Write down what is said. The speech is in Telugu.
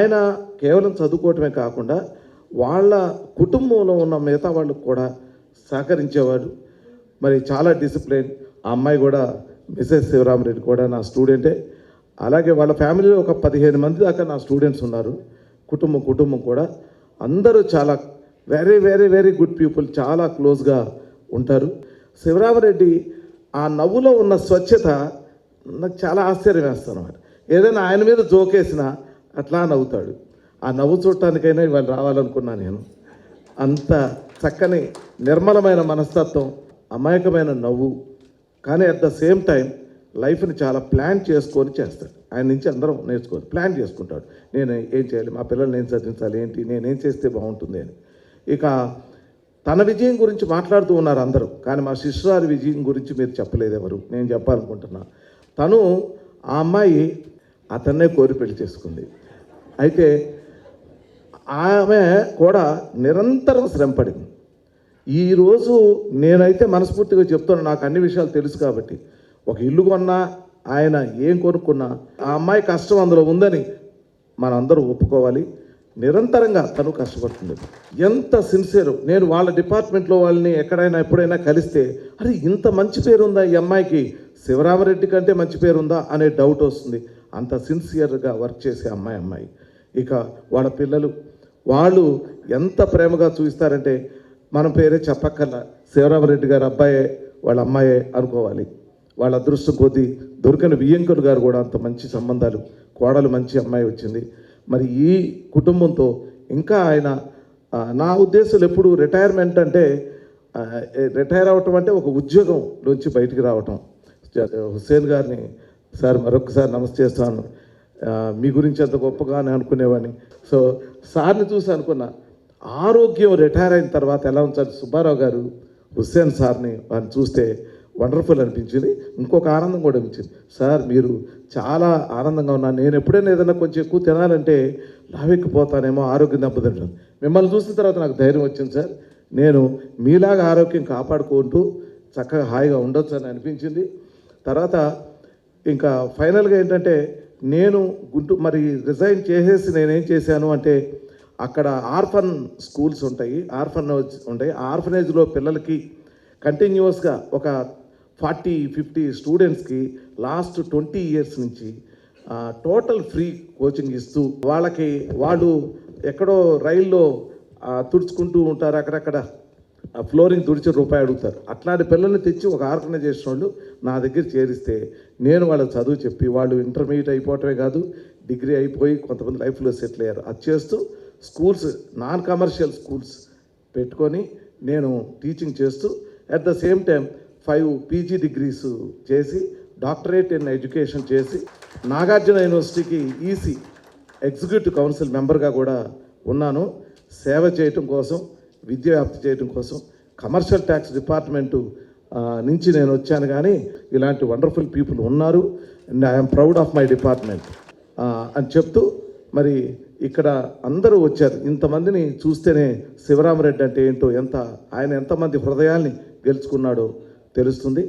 ఆయన కేవలం చదువుకోవటమే కాకుండా వాళ్ళ కుటుంబంలో ఉన్న మిగతా వాళ్ళకు కూడా సహకరించేవాడు. మరి చాలా డిసిప్లిన్ ఆ అమ్మాయి కూడా మిసెస్ శివరామరెడ్డి కూడా నా స్టూడెంటే అలాగే వాళ్ళ ఫ్యామిలీలో ఒక పదిహేను మంది దాకా నా స్టూడెంట్స్ ఉన్నారు. కుటుంబం కుటుంబం కూడా. అందరూ చాలా very very very good people చాలా క్లోజ్గా ఉంటారు. శివరామరెడ్డి ఆ నవ్వులో ఉన్న స్వచ్ఛత నాకు చాలా ఆశ్చర్యం వేస్తాను అన్నమాట. ఏదైనా ఆయన మీద జోకేసినా అట్లా నవ్వుతాడు. ఆ నవ్వు చూడటానికైనా ఇవాళ రావాలనుకున్నా నేను. అంత చక్కని నిర్మలమైన మనస్తత్వం అమాయకమైన నవ్వు కానీ అట్ ద సేమ్ టైం లైఫ్ని చాలా ప్లాన్ చేసుకొని చేస్తాడు. ఆయన నుంచి అందరం నేర్చుకోవాలి ప్లాన్ చేసుకుంటాడు. నేను ఏం చేయాలి? మా పిల్లల్ని ఏం చదివించాలి? ఏంటి? నేనేం చేస్తే బాగుంటుంది అని. ఇక తన విజయం గురించి మాట్లాడుతూ ఉన్నారు అందరూ కానీ మా శిష్యురారి విజయం గురించి మీరు చెప్పలేదు ఎవరు? నేను చెప్పాలనుకుంటున్నా. తను ఆ అమ్మాయి అతన్నే కోరి పెళ్ళి చేసుకుంది. అయితే ఆమె కూడా నిరంతరం శ్రమపడింది ఈరోజు నేనైతే మనస్ఫూర్తిగా చెప్తాను నాకు అన్ని విషయాలు తెలుసు కాబట్టి. ఒక ఇల్లు కొన్నా ఆయన ఏం కొనుక్కున్నా ఆ అమ్మాయి కష్టం అందులో ఉందని మనందరూ ఒప్పుకోవాలి. నిరంతరంగా తను కష్టపడుతుంది. ఎంత సిన్సియర్ నేను వాళ్ళ డిపార్ట్మెంట్లో వాళ్ళని ఎక్కడైనా ఎప్పుడైనా కలిస్తే అరే ఇంత మంచి పేరు ఉందా ఈ అమ్మాయికి? శివరామరెడ్డి కంటే మంచి పేరు ఉందా అనే డౌట్ వస్తుంది. అంత సిన్సియర్గా వర్క్ చేసే అమ్మాయి అమ్మాయి. ఇక వాళ్ళ పిల్లలు వాళ్ళు ఎంత ప్రేమగా చూపిస్తారంటే మన పేరే చెప్పక్కర్లా. శివరామరెడ్డి గారు అబ్బాయే వాళ్ళ అమ్మాయే అనుకోవాలి. వాళ్ళ అదృష్టం కొద్దీ దొరికిన వియ్యంకులు గారు కూడా అంత మంచి సంబంధాలు కోడలు మంచి అమ్మాయి వచ్చింది. మరి ఈ కుటుంబంతో ఇంకా ఆయన నా ఉద్దేశాలు ఎప్పుడు రిటైర్మెంట్ అంటే రిటైర్ అవ్వటం అంటే ఒక ఉద్యోగం నుంచి బయటికి రావటం. హుస్సేన్ గారిని సార్ మరొకసారి నమస్తే చేస్తాను. మీ గురించి అంత గొప్పగా అని అనుకునేవాడిని. సో సార్ని చూసి అనుకున్నా ఆరోగ్యం రిటైర్ అయిన తర్వాత ఎలా ఉంచాలి? సుబ్బారావు గారు హుస్సేన్ సార్ని వారిని చూస్తే వండర్ఫుల్ అనిపించింది. ఇంకొక ఆనందం కూడా అనిపించింది. సార్ మీరు చాలా ఆనందంగా ఉన్నారు. నేను ఎప్పుడైనా ఏదైనా కొంచెం ఎక్కువ తినాలంటే లావెక్కిపోతానేమో ఆరోగ్యం దెబ్బతింటాను. మిమ్మల్ని చూసిన తర్వాత నాకు ధైర్యం వచ్చింది సార్. నేను మీలాగా ఆరోగ్యం కాపాడుకుంటూ చక్కగా హాయిగా ఉండొచ్చు అని అనిపించింది. తర్వాత ఇంకా ఫైనల్గా ఏంటంటే నేను గుంటూ మరి రిజైన్ చేసేసి నేనేం చేశాను అంటే అక్కడ ఆర్ఫన్ స్కూల్స్ ఉంటాయి ఆర్ఫనేజ్ ఉంటాయి. ఆర్ఫనేజ్లో పిల్లలకి కంటిన్యూస్గా ఒక ఫార్టీ ఫిఫ్టీ స్టూడెంట్స్కి లాస్ట్ ట్వంటీ ఇయర్స్ నుంచి టోటల్ ఫ్రీ కోచింగ్ ఇస్తూ వాళ్ళకి వాళ్ళు ఎక్కడో రైల్లో తుడుచుకుంటూ ఉంటారు. అక్కడక్కడ ఫ్లోరింగ్ తుడిచి రూపాయి అడుగుతారు. అట్లాంటి పిల్లల్ని తెచ్చి ఒక ఆర్గనైజేషన్ వాళ్ళు నా దగ్గర చేరిస్తే నేను వాళ్ళకి చదువు చెప్పి వాళ్ళు ఇంటర్మీడియట్ అయిపోవటమే కాదు డిగ్రీ అయిపోయి కొంతమంది లైఫ్లో సెటిల్ అయ్యారు. అది చేస్తూ స్కూల్స్ నాన్ కమర్షియల్ స్కూల్స్ పెట్టుకొని నేను టీచింగ్ చేస్తూ at the same time five PG degrees చేసి డాక్టరేట్ ఇన్ ఎడ్యుకేషన్ చేసి నాగార్జున యూనివర్సిటీకి ఈసీ ఎగ్జిక్యూటివ్ కౌన్సిల్ మెంబర్గా కూడా ఉన్నాను. సేవ చేయటం కోసం విద్య వ్యాప్తి చేయటం కోసం కమర్షియల్ ట్యాక్స్ డిపార్ట్మెంటు నుంచి నేను వచ్చాను కానీ ఇలాంటి వండర్ఫుల్ పీపుల్ ఉన్నారు. And I'm proud of my department అని చెప్తూ మరి ఇక్కడ అందరూ వచ్చారు. ఇంతమందిని చూస్తేనే శివరామరెడ్డి అంటే ఏంటో ఎంత ఆయన ఎంతమంది హృదయాల్ని గెలుచుకున్నాడో తెలుస్తుంది.